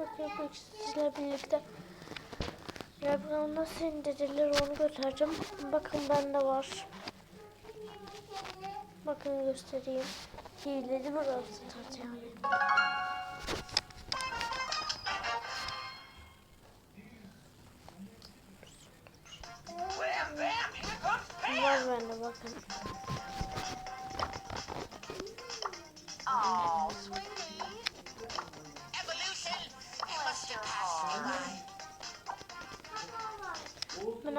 Bugün sizle birlikte Rebron nasıl indirilir onu göstereceğim. Bakın bende var. Bakın göstereyim. Hileli start yani. Var bende bakın. Oh,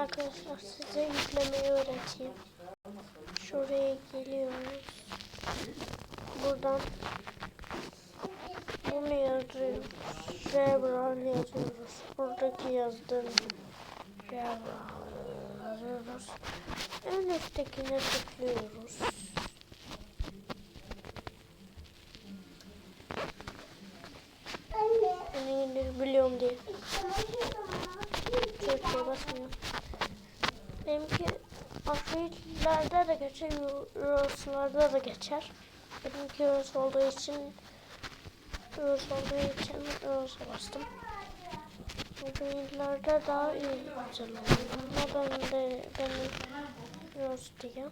arkadaşlar size yüklemeyi öğreteyim. Şuraya geliyoruz. Buradan bunu yazıyoruz. Rebron yazıyoruz. Buradaki yazdığım Rebron yazıyoruz. En üsttekine tıklıyoruz. Bunu indir biliyorum diye. Afriklerde de geçer, Euros'larda da geçer. Benimki Euros olduğu için Euros olduğu için Euros'a bastım. Bugünlerde daha iyi güzel. Ama ben de benim Euros diye.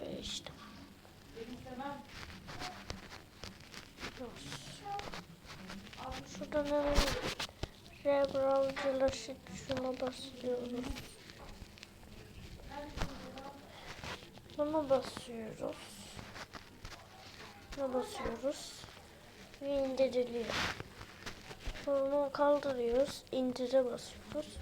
Ve işte. Euros. Şuradan hemen Rebrowser'la şuna basıyoruz. Buna basıyoruz. Buna basıyoruz. Ve indiriliyor. Bunu kaldırıyoruz. indire basıyoruz.